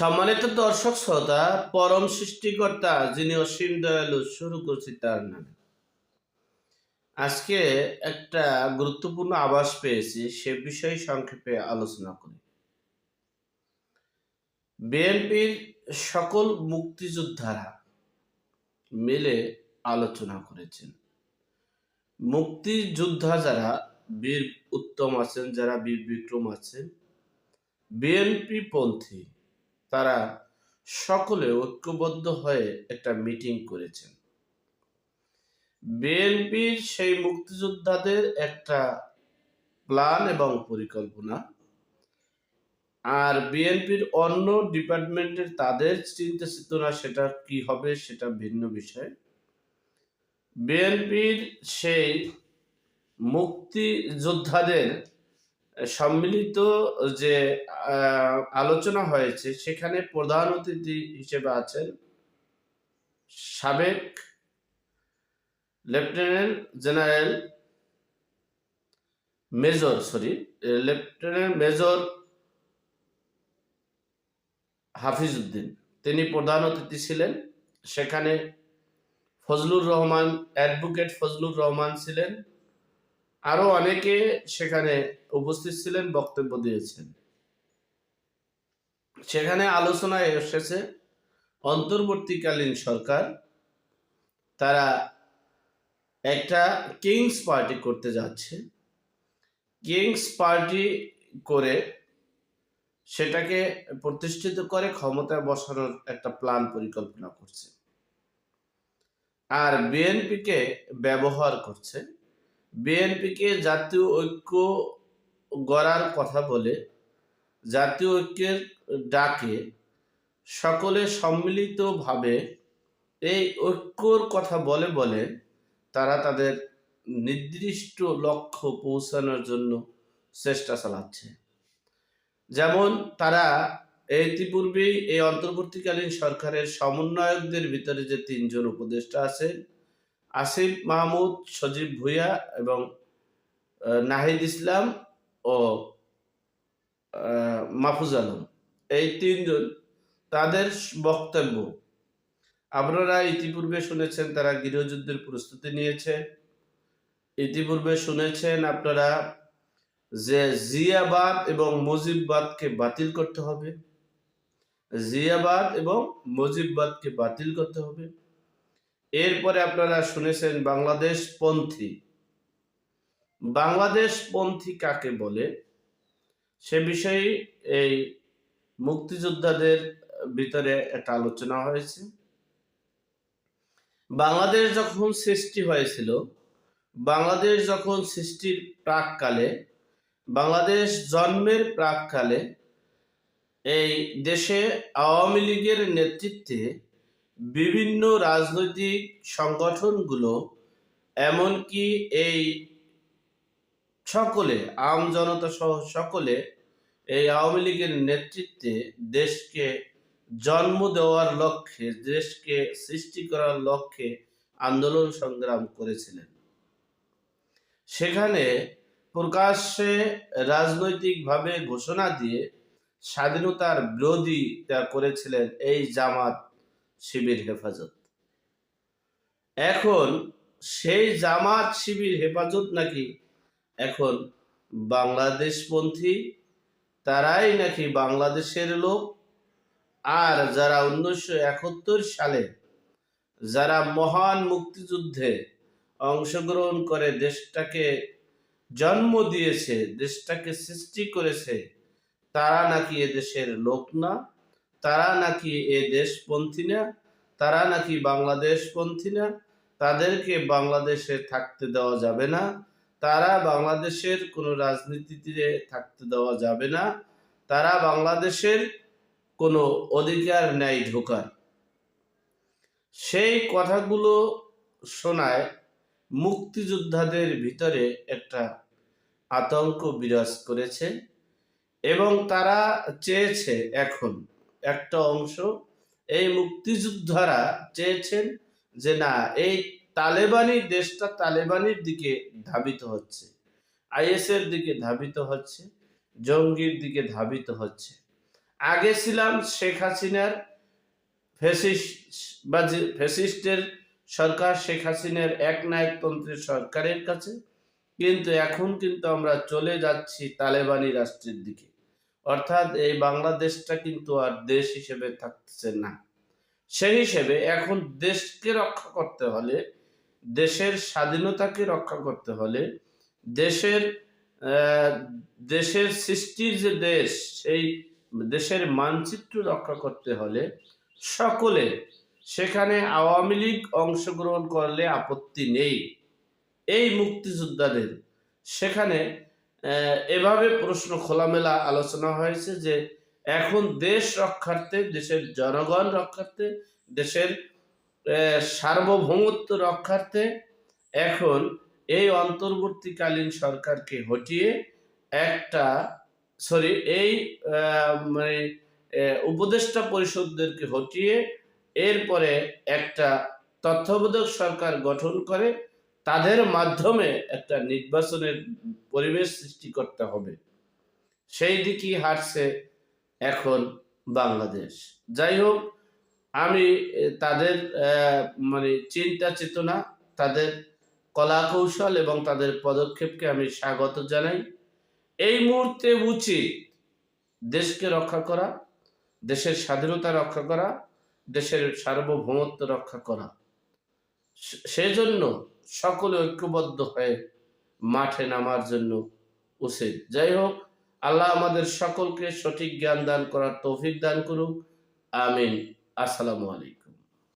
সম্মানিত দর্শক শ্রোতা, পরম সৃষ্টিকর্তা যিনি অসীম দয়ালু শুরু করছি তার নামে। আজকে একটা গুরুত্বপূর্ণ আভাস পেয়েছি, সে বিষয়ে সংক্ষেপে আলোচনা করি। বিএনপির সকল মুক্তিযোদ্ধারা মিলে আলোচনা করেছেন। মুক্তিযোদ্ধা যারা, বীর উত্তম আছেন, যারা বীর বিক্রম আছেন, বিএনপি পন্থী তারা সকলে ঐক্যবদ্ধ হয়ে একটা মিটিং করেছেন। বিএনপির সেই মুক্তিযোদ্ধাদের একটা প্ল্যান এবং পরিকল্পনা, আর বিএনপির অন্য ডিপার্টমেন্টের তাদের চিন্তা চেতনা সেটা কি হবে সেটা ভিন্ন বিষয়। বিএনপির সেই মুক্তিযোদ্ধাদের সম্মিলিত যে আলোচনা হয়েছে, সেখানে প্রধান অতিথি হিসেবে আছেন সাবেক lieutenant general major, sorry, lieutenant major Hafiz Uddin তিনি প্রধান অতিথি ছিলেন। সেখানে ফজলুর রহমান, অ্যাডভোকেট ফজলুর রহমান ছিলেন। আরও অনেকে সেখানে উপস্থিত ছিলেন, বক্তব্য দিয়েছেন। সেখানে আলোচনায় এসেছে, অন্তর্বর্তীকালীন সরকার তারা একটা কিংস পার্টি করতে যাচ্ছে। কিংস পার্টি করে সেটাকে প্রতিষ্ঠিত করে ক্ষমতায় বসানোর একটা প্ল্যান পরিকল্পনা করছে। আর বিএনপিকে ব্যবহার করছে। বিএনপিকে জাতীয় ঐক্য গড়ার কথা বলে জাতীয় ঐক্যের ডাকে সকলে সম্মিলিতভাবে এই ঐক্যর কথা বলে বলে তারা তাদের নির্দিষ্ট লক্ষ্য পৌঁছানোর জন্য চেষ্টা চালাচ্ছে। যেমন তারা ইতিপূর্বেই এই অন্তর্বর্তীকালীন সরকারের সমন্বয়কদের ভিতরে যে তিনজন উপদেষ্টা আছেন আসিফ মাহমুদ, সজীব ভুইয়া এবং নাহিদ ইসলাম ও মাহফুজ আলম। এই তিনজন তাদের বক্তব্য। আপনারা ইতিপূর্বে শুনেছেন তারা গৃহযুদ্ধের প্রস্তুতি নিয়েছে। ইতিপূর্বে শুনেছেন আপনারা যে জিয়াবাদ এবং মুজিববাদকে বাতিল করতে হবে। জিয়াবাদ এবং মুজিববাদকে বাতিল করতে হবে। এরপরে আপনারা শুনেছেন বাংলাদেশ পন্থী। বাংলাদেশ পন্থী কাকে বলে? সে বিষয়ে এই মুক্তিযোদ্ধাদের ভিতরে একটা আলোচনা হয়েছে। বাংলাদেশ যখন সৃষ্টি হয়েছিল, বাংলাদেশ যখন সৃষ্টির প্রাককালে, বাংলাদেশ জন্মের প্রাককালে এই দেশে আওয়ামী লীগের নেতৃত্বে বিভিন্ন রাজনৈতিক সংগঠনগুলো, এমনকি এই সকলে, আম জনতা সহ সকলে এই আওয়ামী লীগের নেতৃত্বে দেশকে জন্ম দেওয়ার লক্ষ্যে, দেশকে সৃষ্টি করার লক্ষ্যে আন্দোলন সংগ্রাম করেছিলেন। সেখানে প্রকাশ্যে রাজনৈতিকভাবে ঘোষণা দিয়ে স্বাধীনতার বিরোধিতা করেছিলেন এই জামাত শিবির হেফাজত। এখন সেই জামাত শিবির হেফাজত নাকি এখন বাংলাদেশপন্থী, তারাই নাকি বাংলাদেশের লোক। আর যারা উনিশশো একাত্তর সালে যারা মহান মুক্তিযুদ্ধে অংশগ্রহণ করে দেশটাকে জন্ম দিয়েছে, দেশটাকে সৃষ্টি করেছে, তারা নাকি এদেশের লোক না? তারা নাকি এ দেশপন্থী না? তারা নাকি বাংলাদেশপন্থী না? তাদেরকে বাংলাদেশে থাকতে দেওয়া যাবে না। তারা বাংলাদেশের কোনো রাজনীতিতে থাকতে দেওয়া যাবে না। তারা বাংলাদেশের কোনো অধিকার নেই ঢোকার। সেই কথাগুলো শোনায় মুক্তিযোদ্ধাদের ভিতরে একটা আতঙ্ক বিরাজ করেছে এবং তারা চেয়েছে এখন একটা অংশ, এই মুক্তিযোদ্ধারা চেয়েছেন যে না, এই তালেবানি দেশটা তালেবানির দিকে ধাবিত হচ্ছে আইএস এর দিকে ধাবিত হচ্ছে, জঙ্গির দিকে ধাবিত হচ্ছে। আগে ছিলাম শেখ হাসিনার ফেসিস্টবাজি ফেসিস্টের সরকার, শেখ হাসিনার এক নায়কতন্ত্রের সরকারের কাছে, কিন্তু এখন কিন্তু আমরা চলে যাচ্ছি তালেবানি রাষ্ট্রের দিকে। অর্থাৎ এই বাংলাদেশটা কিন্তু আর দেশ হিসেবে থাকছে না। সেই হিসেবে এখন দেশকে রক্ষা করতে হলে, দেশের স্বাধীনতাকে রক্ষা করতে হলে, দেশের দেশের সৃষ্টির যে দেশ, সেই দেশের মানচিত্র রক্ষা করতে হলে সকলে সেখানে আওয়ামী লীগ অংশগ্রহণ করলে আপত্তি নেই। এই মুক্তিযোদ্ধাদের সেখানে এভাবে প্রশ্ন খোলামেলা আলোচনা হয়েছে যে এখন দেশ রক্ষার্থে, দেশের জনগণ রক্ষার্থে, দেশের সার্বভৌমত্ব রক্ষার্থে এখন এই অন্তর্বর্তীকালীন সরকারকে হটিয়ে একটা, সরি, এই মানে উপদেষ্টা পরিষদদেরকে হটিয়ে এরপরে একটা তত্ত্বাবধায়ক সরকার গঠন করে তাদের মাধ্যমে একটা নির্বাচনের পরিবেশ সৃষ্টি করতে হবে। সেই দিকেই হাঁটছে এখন বাংলাদেশ। যাই হোক, আমি তাদের মানে চিন্তা চেতনা, তাদের কলা কৌশল এবং তাদের পদক্ষেপকে আমি স্বাগত জানাই। এই মুহূর্তে উচিত দেশকে রক্ষা করা, দেশের স্বাধীনতা রক্ষা করা, দেশের সার্বভৌমত্ব রক্ষা করা। সেজন্য সকলে ঐক্যবদ্ধ হয়ে মাঠে নামার জন্য উচিত। যাই হোক, আল্লাহ আমাদের সকলকে সঠিক জ্ঞান দান করার তৌফিক দান করুক। আমিন। আসসালামু আলাইকুম।